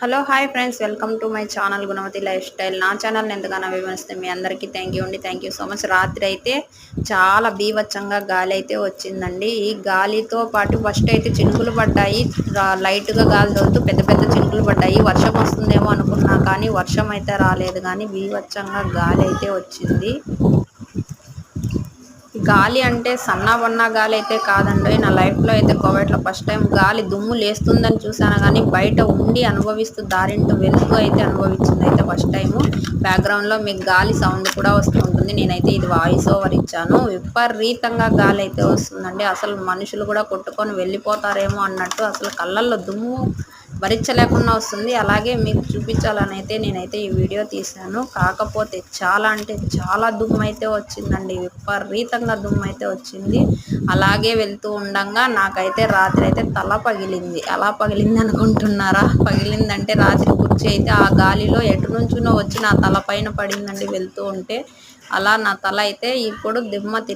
Hello hi friends. Welcome to my channel Gunavathi lifestyle. నా ఛానల్ ఎంతగానో విమర్శిస్తే మీ అందరికీ థ్యాంక్ యూ అండి. థ్యాంక్ యూ సో మచ్ రాత్రి అయితే చాలా బీభత్సంగా గాలి అయితే వచ్చిందండి. ఈ గాలితో పాటు ఫస్ట్ అయితే చినుకులు పడ్డాయి. లైట్గా గాలి తోలుతూ పెద్ద పెద్ద చినుకులు పడ్డాయి. వర్షం వస్తుందేమో అనుకున్నా కానీ వర్షం అయితే రాలేదు. కానీ బీభత్సంగా గాలి అయితే వచ్చింది. గాలి అంటే సన్నా వన్న గాలి అయితే కాదండి. నా లైఫ్లో అయితే కోవిడ్లో ఫస్ట్ టైం గాలి దుమ్ము లేస్తుందని చూసాను కానీ బయట ఉండి అనుభవిస్తూ దారింటూ వెలుగు అయితే అనుభవించింది అయితే ఫస్ట్ టైం బ్యాక్గ్రౌండ్లో మీకు గాలి సౌండ్ కూడా వస్తూ ఉంటుంది. నేనైతే ఇది వాయిస్ ఓవర్ ఇచ్చాను. విపరీతంగా గాలి అయితే వస్తుందండి. అసలు మనుషులు కూడా కొట్టుకొని వెళ్ళిపోతారేమో అన్నట్టు అసలు కళ్ళల్లో దుమ్ము భరించలేకుండా వస్తుంది. అలాగే మీకు చూపించాలని అయితే నేనైతే ఈ వీడియో తీశాను. కాకపోతే చాలా అంటే చాలా దుమ్ము అయితే వచ్చిందండి. విపరీతంగా దుమ్ము అయితే వచ్చింది. అలాగే వెళ్తూ ఉండంగా నాకైతే రాత్రి అయితే తల పగిలింది. అలా పగిలింది అనుకుంటున్నారా? పగిలిందంటే రాత్రి కుర్చీ అయితే ఆ గాలిలో ఎటు నుంచునో వచ్చి నా తల పైన పడిందండి వెళ్తూ ఉంటే. అలా నా తల అయితే ఇప్పుడు దిమ్మ